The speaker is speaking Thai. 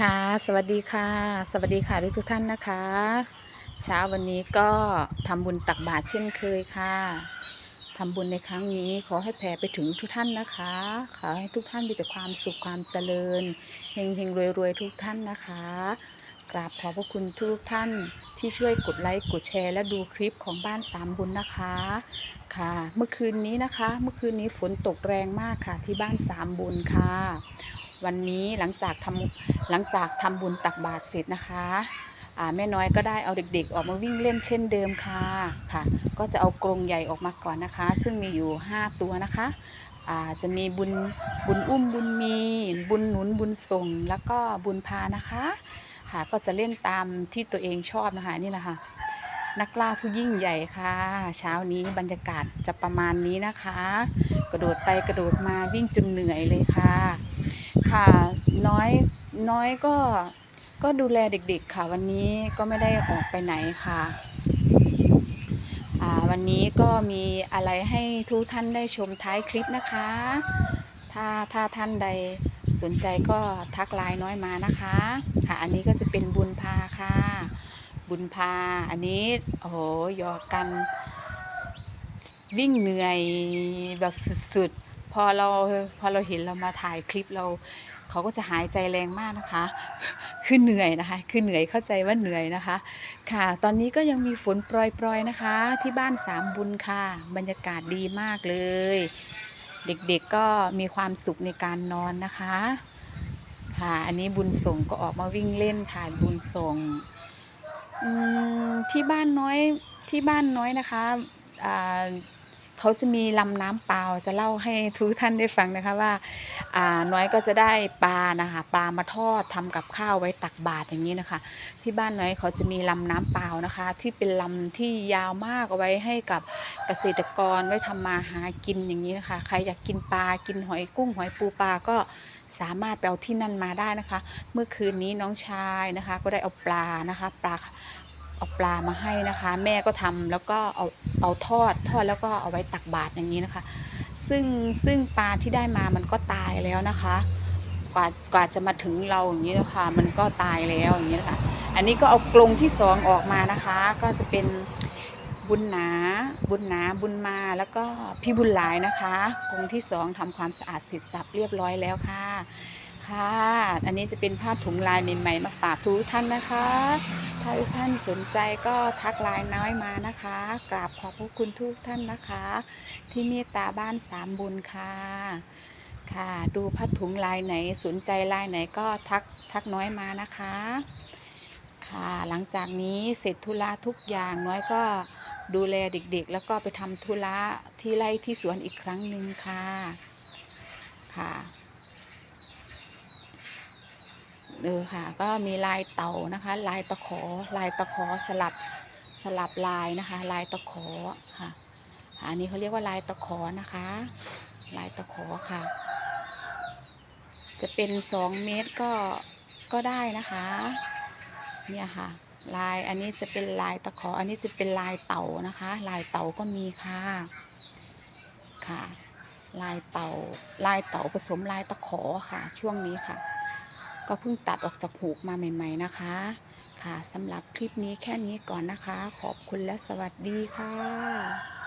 ค่ะ สวัสดีค่ะ สวัสดีค่ะทุกทุกท่านนะคะ เช้าวันนี้ก็ทำบุญตักบาตรเช่นเคยค่ะทำบุญในครั้งนี้ขอให้แผ่ไปถึงทุกท่านนะคะ ขอให้ทุกท่านมีแต่ความสุขความเจริญเฮงเฮงรวยรวยทุกท่านนะคะ กราบขอบพระคุณทุกท่านที่ช่วยกดไลค์กดแชร์ และดูคลิปของบ้านสามบุญนะคะค่ะ เมื่อคืนนี้นะคะ เมื่อคืนนี้ฝนตกแรงมากค่ะ ที่บ้านสามบุญค่ะ วันนี้หลังจากทำหลังจากทำบุญตักบาตรเสร็จนะคะอ่าแม่น้อยก็ได้เอาเด็กๆ ออกมาวิ่งเล่นเช่นเดิมค่ะค่ะ ก็จะเอากรงใหญ่ออกมาก่อนนะคะ ซึ่งมีอยู่ 5 ตัวนะคะอ่าจะมีบุญบุญอุ้มบุญมี บุญหนุนบุญส่ง แล้วก็บุญพานะคะค่ะก็จะเล่นตามที่ตัวเองชอบนะคะนี่แหละค่ะนักล่าผู้ยิ่งใหญ่ค่ะ เช้านี้บรรยากาศจะประมาณนี้นะคะ กระโดดไปกระโดดมาวิ่งจนเหนื่อยเลยค่ะ ค่ะ น้อยน้อยก็ก็ดูแลเด็กๆค่ะ วันนี้ก็ไม่ได้ออกไปไหนค่ะวันนี้ก็มีอะไรให้ทุกท่านได้ชมท้ายคลิปนะคะ ถ้าถ้าท่านใดสนใจก็ทักไลน์น้อยมานะคะค่ะอันนี้ก็จะเป็นบุญพาค่ะ บุญพาอันนี้โอ้โหหยอกกันวิ่งเหนื่อยแบบสุดๆ อเราพอเราเห็นเรามาถ่ายคลิปเรา เขาก็จะหายใจแรงมากนะคะ คือเหนื่อยนะคะ คือเหนื่อยเข้าใจว่าเหนื่อยนะคะ ค่ะ ตอนนี้ก็ยังมีฝนโปรยๆนะคะ ที่บ้านสามบุญค่ะ บรรยากาศดีมากเลย เด็กๆก็มีความสุขในการนอนนะคะ ค่ะ อันนี้บุญส่งก็ออกมาวิ่งเล่นค่ะบุญส่งที่บ้านน้อยที่บ้านน้อยนะคะอ่า เขาจะมีลำน้ำเปล่าจะเล่าให้ทุกท่านได้ฟังนะคะว่าอ่าน้อยก็จะได้ปลานะคะปลามาทอดทำกับข้าวไว้ตักบาตรอย่างนี้นะคะ ที่บ้านน้อยเขาจะมีลำน้ำเปล่านะคะ ที่เป็นลำที่ยาวมากเอาไว้ให้กับเกษตรกรไว้ทำมาหากินอย่างนี้นะคะ ใครอยากกินปลากินหอยกุ้งหอยปูปลาก็สามารถไปเอาที่นั่นมาได้นะคะ เมื่อคืนนี้น้องชายนะคะ ก็ได้เอาปลานะคะปลา เอาปลามาให้นะคะ แม่ก็ทำแล้วก็เอาเอาทอดทอดแล้วก็เอาไว้ตักบาตรอย่างนี้นะคะ ซึ่งซึ่งปลาที่ได้มามันก็ตายแล้วนะคะ กว่ากว่าจะมาถึงเราอย่างนี้นะคะมันก็ตายแล้วอย่างนี้นะคะอันนี้ก็เอากรงที่สองออกมานะคะ ก็จะเป็นบุญหนาบุญหนาบุญมาแล้วก็พี่บุญหลายนะคะกรงที่สองทำความสะอาดเสร็จสับเรียบร้อยแล้วค่ะ ค่ะ อันนี้จะเป็นผ้าถุงลายใหม่ๆมาฝากทุกท่านนะคะ ถ้าทุกท่านสนใจก็ทักไลน์น้อยมานะคะ กราบขอบพระคุณทุกท่านนะคะ ที่เมตตาบ้านสามบุญค่ะ ค่ะ ดูผ้าถุงลายไหนสนใจลายไหนก็ทักทักน้อยมานะคะ ค่ะหลังจากนี้เสร็จธุระทุกอย่างน้อยก็ดูแลเด็กๆ แล้วก็ไปทำธุระที่ไร่ที่สวนอีกครั้งหนึ่งค่ะ ค่ะ เออค่ะ ก็มีลายเต่านะคะ ลายตะขอ ลายตะขอสลับสลับลายนะคะ ลายตะขอค่ะอันนี้เขาเรียกว่าลายตะขอนะคะ ลายตะขอค่ะ จะเป็นสองเมตรก็ก็ได้นะคะ เนี่ยค่ะ ลายอันนี้จะเป็นลายตะขอ อันนี้จะเป็นลายเต่านะคะ ลายเต่าก็มีค่ะค่ะ ลายเต่าลายเต่าผสมลายตะขอค่ะ ช่วงนี้ค่ะ ก็เพิ่งตัดออกจากหูกมาใหม่ๆนะคะ ค่ะสำหรับคลิปนี้แค่นี้ก่อนนะคะ ขอบคุณและสวัสดีค่ะ